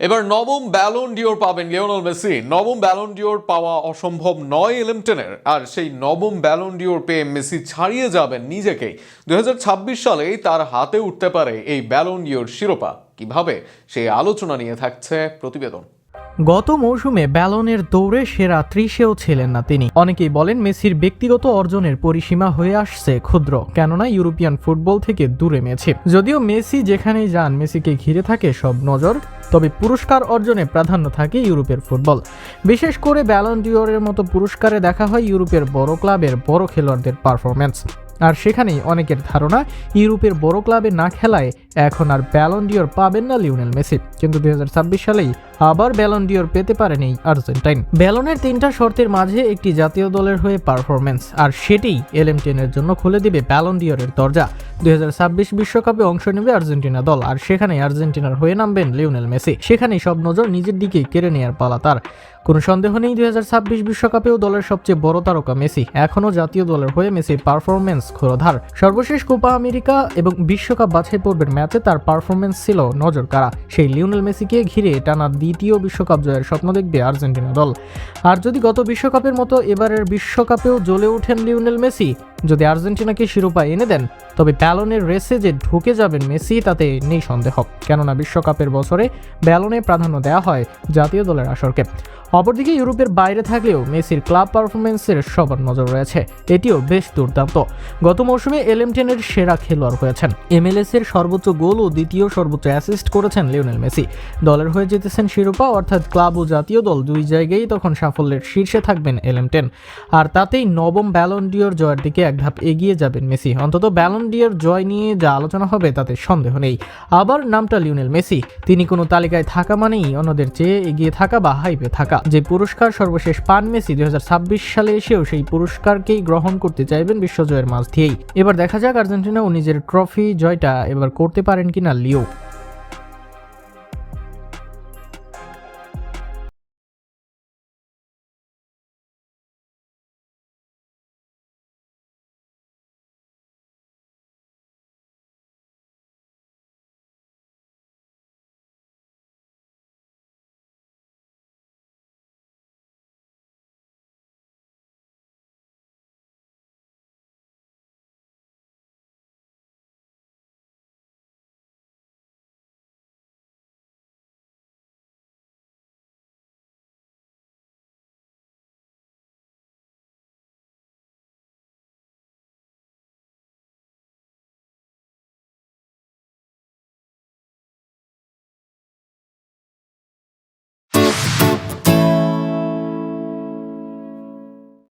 এবার নবম Ballon d'Or পাবেন লিওনাল মেসি। নবম ব্যালন ডিওর পাওয়া অসম্ভব নয় এলিমটেনের আর সেই নবম ব্যালন ডিওর পেয়ে মেসি ছাড়িয়ে যাবেন নিজেকেই দুই হাজার ছাব্বিশ সালেই তার হাতে উঠতে পারে এই ব্যালন ডিওর শিরোপা। কীভাবে? সেই আলোচনা নিয়ে থাকছে প্রতিবেদন। গত মৌসুমে ব্যালনের দৌড়ে সেরা ত্রিশেও ছিলেন না তিনি। অনেকেই বলেন মেসির ব্যক্তিগত অর্জনের পরিসীমা হয়ে আসছে ক্ষুদ্র, কেননা ইউরোপিয়ান ফুটবল থেকে দূরে মেছে যদিও মেসি যেখানেই যান, মেসিকে ঘিরে থাকে সব নজর, তবে পুরস্কার অর্জনে প্রাধান্য থাকে ইউরোপের ফুটবল। বিশেষ করে ব্যালন ডিওরের মতো পুরস্কারে দেখা হয় ইউরোপের বড় ক্লাবের বড় খেলোয়াড়দের পারফরম্যান্স। আর সেখানেই অনেকের ধারণা ইউরোপের বড় ক্লাবে না খেলায় এখন আর ব্যালন ডিওর পাবেন না লিওনেল মেসি। কিন্তু দুই সালেই আবার ব্যালন ডিওর পেতে পারেন এই আর্জেন্টাইন। ব্যালনের তিনটা শর্তের মাঝে একটি জাতীয় দলের হয়ে পারফরমেন্স আর সেটিই এলএম টেনের জন্য খুলে দিবে ব্যালন ডিওরের দরজা। দুই বিশ্বকাপে অংশ নেবে আর্জেন্টিনা দল, আর সেখানে আর্জেন্টিনার হয়ে নামবেন লিওনেল মেসি। সেখানেই সব নজর নিজের দিকে কেড়ে নেওয়ার পালা তার। কোনো সন্দেহ নেই, দুই বিশ্বকাপেও দলের সবচেয়ে বড় তারকা মেসি। এখনও জাতীয় দলের হয়ে মেসির পারফরমেন্স ক্ষুরধার সর্বশেষ কোপা আমেরিকা এবং বিশ্বকাপ বাছাই পর্বের ম্যাচে তার পারফরমেন্স ছিল নজর কাড়া সেই লিওনেল মেসিকে ঘিরে টানা দ্বিতীয় বিশ্বকাপ জয়ের স্বপ্ন দেখবে আর্জেন্টিনা দল। আর যদি গত বিশ্বকাপের মতো এবারের বিশ্বকাপেও জ্বলে ওঠেন লিওনেল মেসি, যদি আর্জেন্টিনাকে শিরোপা এনে দেন, তবে ব্যালনের রেসে যে ঢুকে যাবেন মেসি, তাতে নেই সন্দেহ কেননা বিশ্বকাপের বছরে ব্যালনে প্রাধান্য দেওয়া হয় জাতীয় দলের আসরকে। অপরদিকে ইউরোপের বাইরে থাকলেও মেসির ক্লাব পারফরমেন্সের সবার নজর রয়েছে। এটিও বেশ দুর্দান্ত। গত মৌসুমে এলএম টেনের সেরা খেলোয়াড় হয়েছেন। এমএলএস এর সর্বোচ্চ গোল ও দ্বিতীয় সর্বোচ্চ অ্যাসিস্ট করেছেন লিওনেল মেসি। দলের হয়ে জিতেছেন শিরোপা, অর্থাৎ ক্লাব ও জাতীয় দল দুই জায়গায় তখন সাফল্যের শীর্ষে থাকবেন এলএম টেন। আর তাতেই নবম ব্যালন ডিওর জয়ের দিকে এক ধাপ এগিয়ে যাবেন মেসি। অন্তত ব্যালন ডিওর জয় নিয়ে যা আলোচনা হবে তাতে সন্দেহ নেই। আবার নামটা লিওনেল মেসি। তিনি কোনো তালিকায় থাকা মানেই অন্যদের চেয়ে এগিয়ে থাকা বা হাইপে থাকা। যে পুরস্কার সর্বশেষ পান মেসি দুই হাজার ছাব্বিশ সালে এসেও সেই পুরস্কারকেই গ্রহণ করতে চাইবেন বিশ্বজয়ের মাঝ দিয়েই। এবার দেখা যাক আর্জেন্টিনা ও নিজের ট্রফি জয়টা এবার করতে পারেন কিনা লিও।